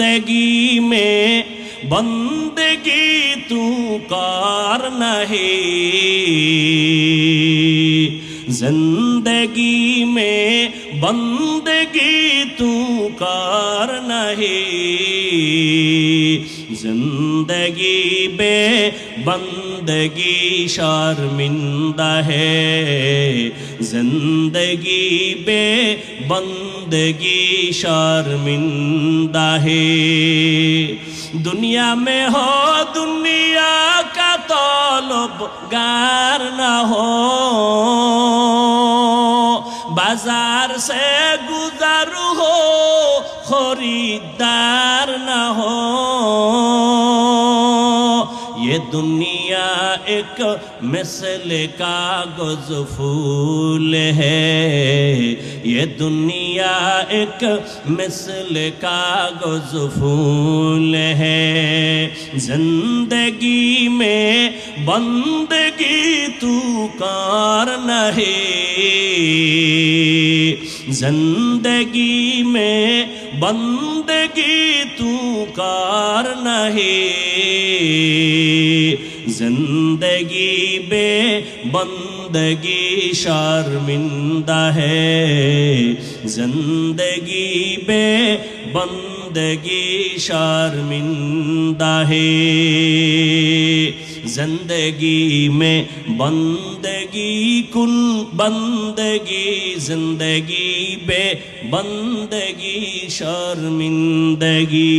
زندگی میں بندگی تو کار نہیں۔ زندگی میں بندگی تو کار نہیں۔ زندگی बे बंदगी शर्मिंदा है जिंदगी बे बंदगी शर्मिंदा है दुनिया में हो दुनिया का तलब गार न हो बाजार से गुजर हो खरीदार دنیا ایک مثل کا گز پھول ہے۔ یہ دنیا ایک مثل کا گز پھول ہے۔ زندگی میں بندگی تو کار نہیں۔ زندگی میں بندگی تو کار نہیں زندگی بے بندگی شرمندہ ہے۔ زندگی بے بندگی شرمندہ ہے۔ زندگی میں بند زندگی کن بندگی زندگی بے بندگی শর্মিন্দগি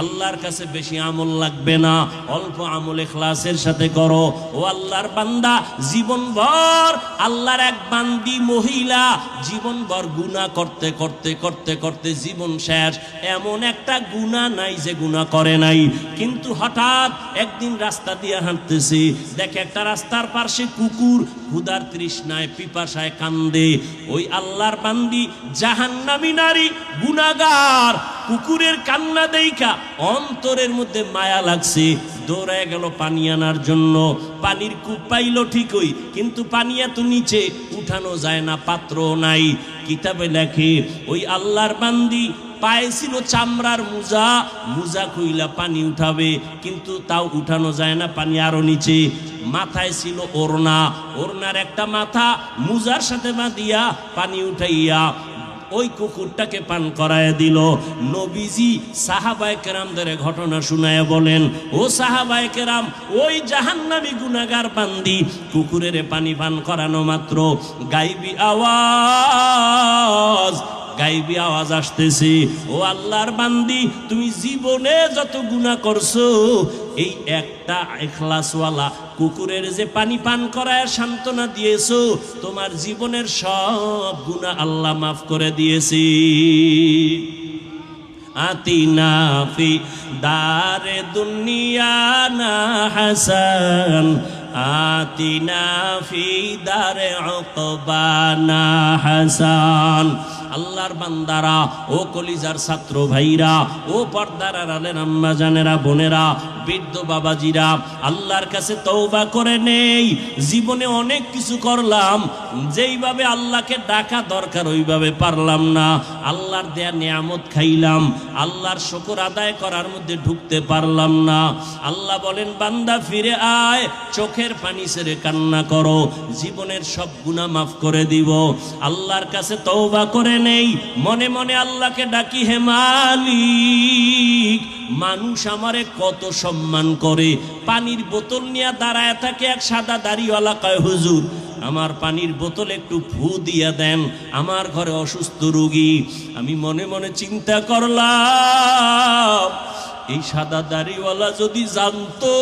আল্লাহর কাছে বেশি আমল লাগবে না, অল্প আমল এখলাসের সাথে করো। ও আল্লাহর বান্দা, জীবনভর আল্লাহর এক বান্দি মহিলা, জীবনভর গুণা করতে করতে করতে করতে জীবন শেষ। এমন একটা গুণা নাই যে গুণা করে নাই। কিন্তু হঠাৎ একদিন রাস্তা দিয়ে হাঁটতেছি, দেখে একটা রাস্তার পাশে কুকুর হুদার তৃষ্ণায় পিপাসায় কান্দে। ওই আল্লাহর বান্দি, জাহান্নামী নারী গুনাগার কুকুরের কান্না দেইখা অন্তরের মধ্যে মায়া লাগছে। দৌড়ায় গেল পানি আনার জন্য। পানির কূপ পাইল ঠিকই, কিন্তু পানি এত নিচে উঠানো যায় না পাত্র নাই। কিতাবে লেখে, ওই আল্লাহর বান্দি পায়ে ছিল চামড়ার মোজা মোজা কইলা পানি উঠাবে, কিন্তু তাও উঠানো যায় না, পানি আরও নিচে। মাথায় ছিল ওড়না, ওড়নার একটা মাথা, মোজার সাথে বাঁধিয়া পানি উঠাইয়া ওই কুকুরটাকে পান করায় দিল। নবীজি সাহাবায় কেরামদের ঘটনা শুনায় বলেন, ও সাহাবায় কেরাম, ওই জাহান্নামী গুনাগার বান্দি, কুকুরের পানি পান করানো মাত্র। গাইবি আওয়াজ গাইবি আওয়াজ আসতেছে। ও আল্লাহর বান্দি, তুমি জীবনে যত গুনাহ করছ, এই একটা এখলাসওয়ালা কুকুরের যে পানি পান করায় সান্ত্বনা দিয়েছ, তোমার জীবনের সব গুনাহ আল্লাহ মাফ করে দিয়েছি। আতিনা ফি দারে দুনিয়া না হাসান। আতিনা ফি দারে উকবানা হাসান। আল্লাহর বান্দারা ও কলিজার ছাত্র ভাইরা ও পর্দার আলেন আম্মা জানেরা বোনেরা বৃদ্ধ বাবাজিরা, আল্লাহর কাছে তৌবা করে নেই। জীবনে অনেক কিছু করলাম, যেইভাবে আল্লাহকে ডাকা দরকার ওইভাবে পারলাম না। আল্লাহর দেয়া নিয়ামত খাইলাম, আল্লাহর শকর আদায় করার মধ্যে ঢুকতে পারলাম না। আল্লাহ বলেন, বান্দা ফিরে আয়, চোখের পানি ছেড়ে কান্না করো, জীবনের সব গুনাহ মাফ করে দিব। আল্লাহর কাছে তৌবা করে নেই, মনে মনে আল্লাহকে ডাকি, হে মালিক মানুষ আমারে কত সম্মান করে। পানির বোতল নিয়ে দাঁড়ায় থাকে এক সাদা দাড়িওয়ালা কয়, হুজুর, আমার পানির বোতল একটু ফু দিয়া দেন, আমার ঘরে অসুস্থ রোগী। আমি মনে মনে চিন্তা করলাম, এই সাদা দাড়িওয়ালা যদি জানতো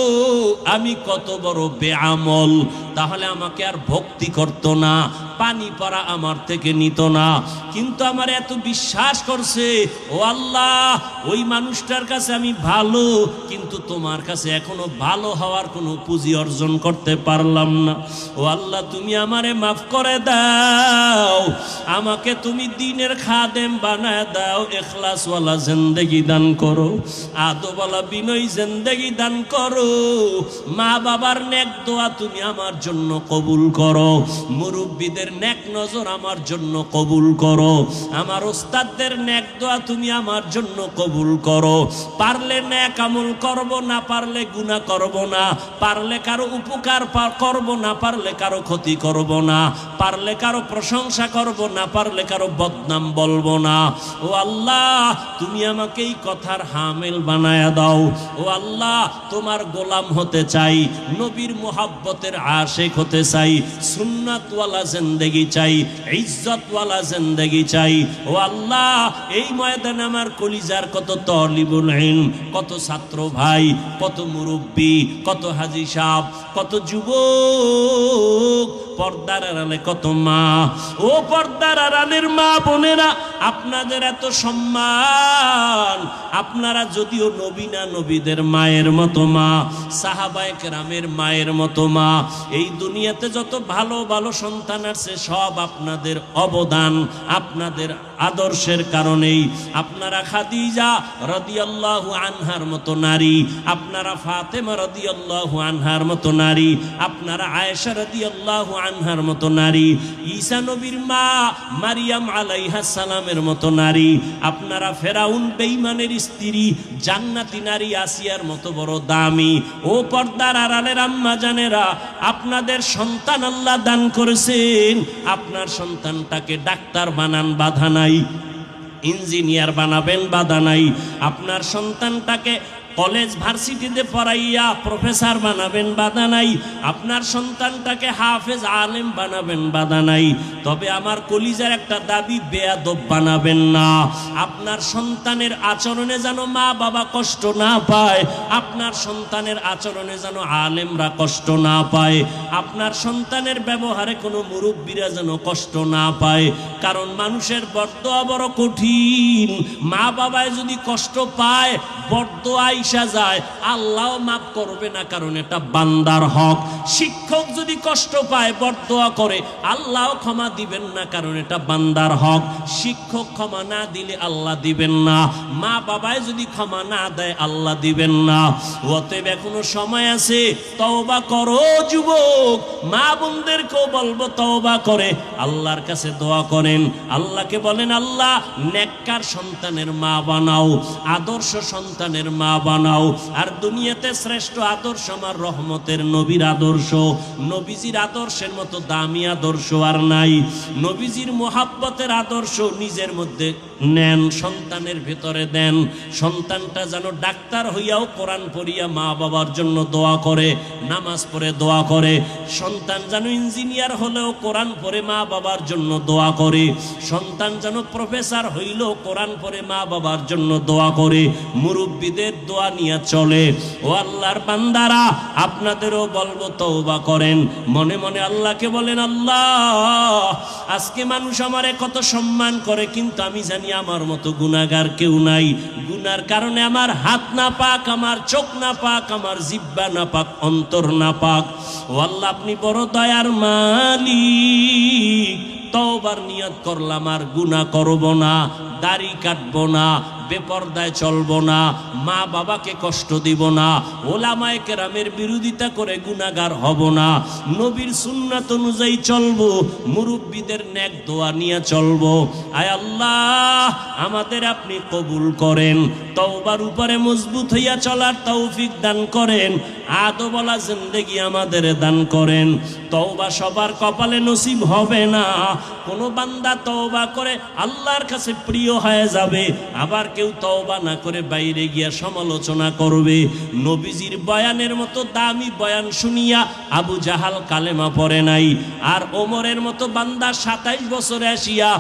আমি কত বড় বেআমল, তাহলে আমাকে আর ভক্তি করতো না। পানি পড়া আমার থেকে নিত না। কিন্তু আমার এত বিশ্বাস করছে, ও আল্লাহ, ওই মানুষটার কাছে আমি ভালো, কিন্তু তোমার কাছে এখনও ভালো হওয়ার কোনো পুঁজি অর্জন করতে পারলাম না। ও আল্লাহ, তুমি আমারে মাফ করে দাও। আমাকে তুমি দিনের খাদেম বানায় দাও, এখলাসওয়ালা জিন্দেগি দান করো আদোবালা বিনয় জিন্দেগি দান করো। মা বাবার নেক দোয়া তুমি আমার জন্য কবুল করো। মুরব্বীদের নেক নজর আমার জন্য কবুল করো। আমার ওস্তাদদের নেক দোয়া তুমি আমার জন্য কবুল করো। পারলে নেক আমল করব না, পারলে গুনাহ করব না। পারলে কারও উপকার করব না, পারলে কারও ক্ষতি করব না। পারলে কারও প্রশংসা করব না, পারলে কারও বদনাম বলব না। ও আল্লাহ, তুমি আমাকে এই কথার হামেল বানায়া দাও। ও আল্লাহ, তোমার গোলাম হতে চাই, নবীর মোহাব্বতের আশেক হতে চাই। সুন্নাতওয়ালা জিন্দেগি চাই, ইজ্জতওয়ালা জিন্দগি চাই। ও আল্লাহ, এই ময়দানে আমার কলিজার কত তলিবুল ইলম, কত ছাত্র ভাই, কত মুরব্বী, কত হাজি সাহ কত যুবক পর্দার আড়ালে কত মা? ও পর্দার আড়ালের মা বোনেরা, আপনাদের এত সম্মান। আপনারা যদিও নবী না, নবীদের মায়ের মতো মা, সাহাবায়ে কেরামের মায়ের মতো মা, এই দুনিয়াতে যত ভালো ভালো সন্তান আছে, সব আপনাদের অবদান, আপনাদের আদর্শের কারণেই। আপনারা খাদিজা রাদিয়াল্লাহু আনহার মতো নারী, আপনারা ফাতেমা রাদিয়াল্লাহু আনহার মতো নারী, আপনারা আয়েশা রাদিয়াল্লাহু আনহার মতো নারী, ঈসা নবীর মা মারিয়াম আলাইহা সালামের মতো নারী, আপনারা ফেরাউন বেঈমানের স্ত্রী, জান্নাতি নারী আসিয়ার মতো বড় দামি। ও পর্দার আড়ালের আম্মা জানেরা, আপনাদের সন্তান আল্লাহ দান করেছেন, আপনার সন্তানটাকে ডাক্তার বানান বাধা নাই, ইঞ্জিনিয়ার বানাবেন বাধা নাই, আপনার সন্তানটাকে কলেজ ভার্সিটিতে পড়াইয়া প্রফেসর বানাবেন বাধা নাই। আপনার সন্তানটাকে হাফেজ আলেম বানাবেন বাধা নাই। তবে আমার কলিজার একটা দাবি, বেয়াদব বানাবেন না। আপনার সন্তানের আচরণে যেন মা বাবা কষ্ট না পায়, আপনার সন্তানের আচরণে যেন আলেমরা কষ্ট না পায়, আপনার সন্তানের ব্যবহারে কোনো মুরব্বীরা যেন কষ্ট না পায়। কারণ মানুষের বর্দোয়া বড় কঠিন। মা বাবায় যদি কষ্ট পায় বর্দোয়া আইসা যায়, আল্লাহ মাফ করবে না কারণ এটা বান্দার হক। শিক্ষক যদি কষ্ট পায় বর্দোয়া করে, আল্লাহ ক্ষমা দিবেন না কারণ এটা বান্দার হক। শিক্ষক ক্ষমা না দিলে আল্লাহ দিবেন না। মা বাবায় যদি ক্ষমা না দেয়, আল্লাহ দিবেন না। অতএব এখনও সময় আছে, তওবা করো যুবক। মা বোনদেরকেও বলব, তওবা করে। আল্লাহর কাছে দোয়া করেন। আল্লাহকে বলেন, আল্লাহ, নেককার সন্তানের মা বানাও। আদর্শ সন্তানের মা বানাও। আর দুনিয়াতে শ্রেষ্ঠ আদর্শ আমার রহমতের নবীর আদর্শ। নবীজির আদর্শের মতো দামি আদর্শ আর নাই। নবীজির মোহাব্বতের আদর্শ নিজের মধ্যে নেন, সন্তানের ভেতরে দেন। সন্তানটা যেন ডাক্তার হইয়াও কোরআন পড়িয়া মা বাবার জন্য দোয়া করে, নামাজ পড়ে দোয়া করে। সন্তান যেন ইঞ্জিনিয়ার হলেও কোরআন পড়ে মা বাবার জন্য দোয়া করে। সন্তান যেন প্রফেসর হইলেও কোরআন পড়ে মা বাবার জন্য দোয়া করে। মুরব্বীদের দোয়া নিয়ে চলে। ও আল্লাহর বান্দারা, আপনাদেরও বলব তওবা করেন। মনে মনে আল্লাহকে বলেন, আল্লাহ, আজকে মানুষ আমারে কত সম্মান করে, কিন্তু আমি জানি আমার মতো গুনাগার কেউ নাই। গুনার কারণে আমার হাত না পাক, আমার চোখ না পাক, আমার জিব্বা না পাক, অন্তর না পাক। ও আল্লাহ, আপনি বড় দয়ার মালিক। তওবার নিয়ত করলাম, আর গুনাহ করব না। দাড়ি কাটবো না, বেপর্দায় চলবো না, মা বাবাকে কষ্ট দিব না, ওলামায় কেরামের বিরোধিতা করে গুনাগার হব না, নবীর সুন্নাত অনুযায়ী চলবো, মুরব্বীদের নেক দোয়া নিয়ে চলবো। আয় আল্লাহ, আমাদের আপনি কবুল করেন, তওবার উপরে মজবুত হইয়া চলার তৌফিক দান করেন আদো বলা জিন্দেগি আমাদের দান করেন। তওবা সবার কপালে নসিব হবে না, কোনো বান্দা তওবা করে আল্লাহর কাছে প্রিয় হয়ে যাবে, আবার কেউ তওবা না করে বাইরে গিয়া সমালোচনা করবে। নবীজির বয়ানের মতো দামি বয়ান শুনিয়া আবু জাহাল কালেমা পড়ে নাই। আর ওমরের মতো বান্দা সাতাইশ বছরে আসিয়া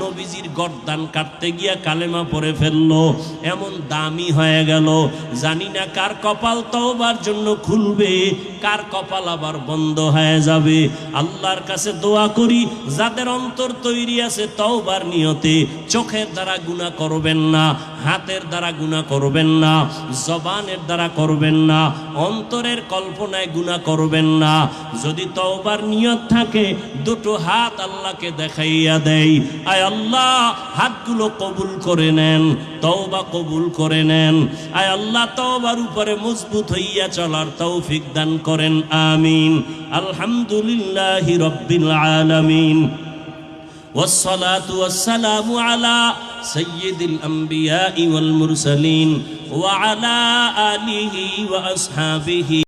নবীজির গর্দান কাটতে গিয়া কালেমা পড়ে ফেলল। এমন দামি হয়ে গেল। জানি না কার কপাল তওবার জন্য খুলবে, কার কপাল আবার বন্ধ হয়ে যাবে। আল্লাহর কাছে দোয়া করি, যাদের অন্তর তৈরি আছে তওবার নিয়তে, চোখের দ্বারা গুণা করবেন না হাতের দ্বারা গুণা করবেন না জবানের দ্বারা করবেন না অন্তরের কল্পনায় গুণা করবেন না যদি তওবার নিয়ত থাকে দুটো হাত আল্লাহকে দেখাইয়া দেয় আয় আল্লাহ হাতগুলো কবুল করে নেন তওবা কবুল করে নেন আয় আল্লাহ তওবার উপরে মজবুত হইয়া চলার তৌফিক দান করেন আমিন আলহামদুলিল্লাহ রব্বিল আলামিন والصلاة والسلام على سيد الأنبياء والمرسلين وعلى آله وأصحابه